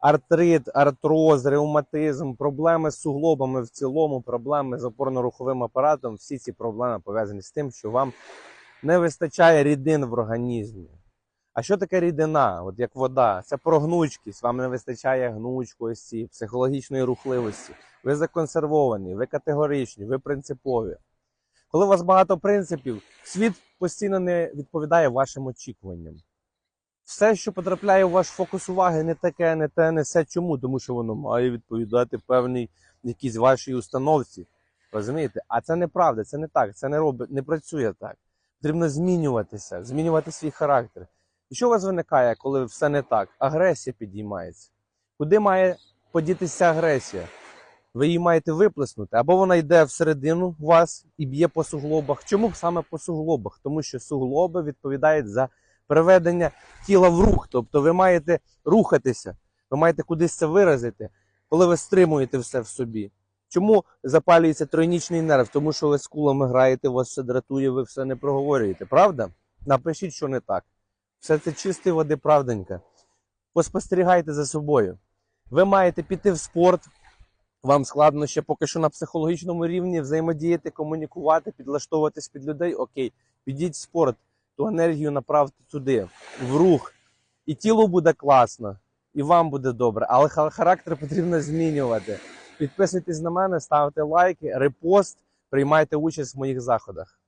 артрит, артроз, ревматизм, проблеми з суглобами в цілому, проблеми з опорно-руховим апаратом. Всі ці проблеми пов'язані з тим, що вам не вистачає рідин в організмі. А що таке рідина? От як вода, це про гнучкість. Вам не вистачає гнучкості, психологічної рухливості. Ви законсервовані, ви категоричні, ви принципові. Коли у вас багато принципів, світ постійно не відповідає вашим очікуванням. Все, що потрапляє у ваш фокус уваги, не таке, не те, не все. Чому? Тому що воно має відповідати певній якійсь вашій установці. Розумієте? А це неправда, це не так, це не робить, не працює так. Потрібно змінюватися, змінювати свій характер. І що у вас виникає, коли все не так? Агресія підіймається. Куди має подітися агресія? Ви її маєте виплеснути, або вона йде всередину вас і б'є по суглобах. Чому саме по суглобах? Тому що суглоби відповідають за приведення тіла в рух. Тобто ви маєте рухатися, ви маєте кудись це виразити, коли ви стримуєте все в собі. Чому запалюється тройнічний нерв? Тому що ви з кулами граєте, вас все дратує, ви все не проговорюєте. Правда? Напишіть, що не так. Все це чистої води правденька. Поспостерігайте за собою. Ви маєте піти в спорт. Вам складно ще поки що на психологічному рівні взаємодіяти, комунікувати, підлаштовуватись під людей. Окей, підіть в спорт, ту енергію направте туди, в рух. І тіло буде класно, і вам буде добре, але характер потрібно змінювати. Підписуйтесь на мене, ставте лайки, репост, приймайте участь в моїх заходах.